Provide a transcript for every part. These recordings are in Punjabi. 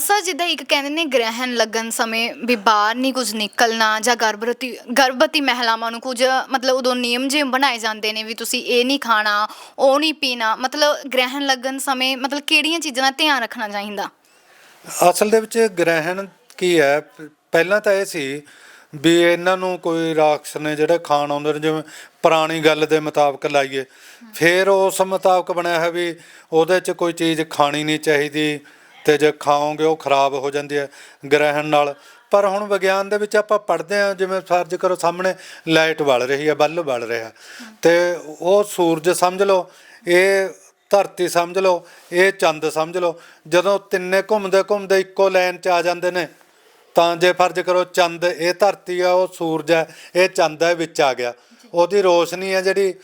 ਸਰ ਜਿੱਦਾਂ ਇੱਕ ਕਹਿੰਦੇ ਨੇ ਗ੍ਰਹਿਣ ਲੱਗਣ ਸਮੇਂ ਵੀ ਬਾਹਰ ਨਹੀਂ ਕੁਝ ਨਿਕਲਣਾ ਜਾਂ ਗਰਭਵਤੀ ਗਰਭਵਤੀ ਮਹਿਲਾਵਾਂ ਨੂੰ ਕੁਝ ਮਤਲਬ ਉਦੋਂ ਨਿਯਮ ਜਿਹੇ ਬਣਾਏ ਜਾਂਦੇ ਨੇ ਵੀ ਤੁਸੀਂ ਇਹ ਨਹੀਂ ਖਾਣਾ ਉਹ ਨਹੀਂ ਪੀਣਾ ਮਤਲਬ ਗ੍ਰਹਿਣ ਲੱਗਣ ਸਮੇਂ ਮਤਲਬ ਕਿਹੜੀਆਂ ਚੀਜ਼ਾਂ ਦਾ ਧਿਆਨ ਰੱਖਣਾ ਚਾਹੀਦਾ? ਅਸਲ ਦੇ ਵਿੱਚ ਗ੍ਰਹਿਣ ਕੀ ਹੈ? ਪਹਿਲਾਂ ਤਾਂ ਇਹ ਸੀ ਵੀ ਇਹਨਾਂ ਨੂੰ ਕੋਈ ਰਾਖਸ਼ ਨੇ ਜਿਹੜੇ ਖਾਣ ਆਉਂਦੇ ਨੇ ਜਿਵੇਂ ਪੁਰਾਣੀ ਗੱਲ ਦੇ ਮੁਤਾਬਕ ਲਾਈਏ। ਫਿਰ ਉਸ ਮੁਤਾਬਕ ਬਣਿਆ ਹੈ ਵੀ ਉਹਦੇ 'ਚ ਕੋਈ ਚੀਜ਼ ਖਾਣੀ ਨਹੀਂ ਚਾਹੀਦੀ। ਤੇ ਜੇ ਖਾਓਗੇ ਉਹ ਖਰਾਬ ਹੋ ਜਾਂਦੀ ਹੈ ਗ੍ਰਹਿਣ ਨਾਲ। ਪਰ ਹੁਣ ਵਿਗਿਆਨ ਦੇ ਵਿੱਚ ਆਪਾਂ ਪੜ੍ਹਦੇ ਹਾਂ, ਜਿਵੇਂ ਫਰਜ਼ ਕਰੋ ਸਾਹਮਣੇ ਲਾਈਟ ਬਲ ਰਹੀ ਹੈ ਬੱਲ ਬਲ ਰਿਹਾ ਤੇ ਉਹ ਸੂਰਜ ਸਮਝ ਲਓ, ਇਹ ਧਰਤੀ ਸਮਝ ਲਓ, ਇਹ ਚੰਦ ਸਮਝ ਲਓ, ਜਦੋਂ ਤਿੰਨੇ ਘੁੰਮਦੇ ਘੁੰਮਦੇ ਇੱਕੋ ਲਾਈਨ 'ਚ ਆ ਜਾਂਦੇ ਨੇ, ਤਾਂ ਜੇ ਫਰਜ਼ ਕਰੋ ਚੰਦ ਇਹ ਧਰਤੀ ਆ, ਉਹ ਸੂਰਜ ਹੈ, ਇਹ ਚੰਦ ਹੈ, ਵਿੱਚ ਆ ਗਿਆ। ਉਹਦੀ ਰੋਸ਼ਨੀ ਹੈ ਜਿਹੜੀ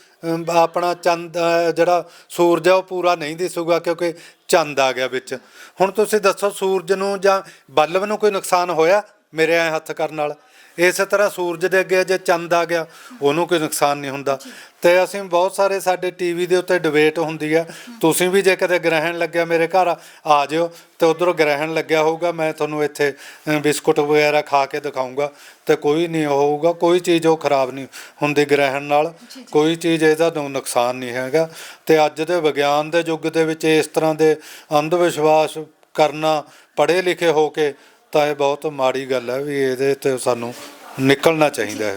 ਆਪਣਾ ਚੰਦ ਜਿਹੜਾ ਸੂਰਜ ਹੈ ਉਹ ਪੂਰਾ ਨਹੀਂ ਦਿਸੂਗਾ ਕਿਉਂਕਿ ਚੰਦ ਆ ਗਿਆ ਵਿੱਚ। ਹੁਣ ਤੁਸੀਂ ਦੱਸੋ ਸੂਰਜ ਨੂੰ ਜਾਂ ਬਲਬ ਨੂੰ ਕੋਈ ਨੁਕਸਾਨ ਹੋਇਆ ਮੇਰੇ ਐ ਹੱਥ ਕਰਨ ਨਾਲ? ਇਸੇ ਤਰ੍ਹਾਂ ਸੂਰਜ ਦੇ ਅੱਗੇ ਜੇ ਚੰਦ ਆ ਗਿਆ, ਉਹਨੂੰ ਕੋਈ ਨੁਕਸਾਨ ਨਹੀਂ ਹੁੰਦਾ। ਤੇ ਅਸੀਂ ਬਹੁਤ ਸਾਰੇ ਸਾਡੇ ਟੀਵੀ ਦੇ ਉੱਤੇ ਡਿਬੇਟ ਹੁੰਦੀ ਹੈ ਤੁਸੀਂ ਵੀ ਜੇ ਕਦੇ ਗ੍ਰਹਿਣ ਲੱਗਿਆ ਮੇਰੇ ਘਰ ਆ ਜਿਓ। ਤੇ ਉਧਰੋਂ ਗ੍ਰਹਿਣ ਲੱਗਿਆ ਹੋਊਗਾ ਮੈਂ ਤੁਹਾਨੂੰ ਇੱਥੇ ਬਿਸਕੁਟ ਵਗੈਰਾ ਖਾ ਕੇ ਦਿਖਾਊਂਗਾ। ਤੇ ਕੋਈ ਨਹੀਂ ਹੋਊਗਾ ਕੋਈ ਚੀਜ਼ ਉਹ ਖਰਾਬ ਨਹੀਂ ਹੁੰਦੀ ਗ੍ਰਹਿਣ ਨਾਲ। ਕੋਈ ਚੀਜ਼ ਇਹਦਾ ਨੁਕਸਾਨ ਨਹੀਂ ਹੈਗਾ। ਤੇ ਅੱਜ ਦੇ ਵਿਗਿਆਨ ਦੇ ਯੁੱਗ ਦੇ ਵਿੱਚ ਇਸ ਤਰ੍ਹਾਂ ਦੇ ਅੰਧ ਵਿਸ਼ਵਾਸ ਕਰਨਾ ਪੜ੍ਹੇ ਲਿਖੇ ਹੋ ਕੇ ਤਾਂ ਇਹ ਬਹੁਤ ਮਾੜੀ ਗੱਲ ਹੈ ਵੀ ਇਹਦੇ ਤੇ ਸਾਨੂੰ ਨਿਕਲਣਾ ਚਾਹੀਦਾ ਹੈ।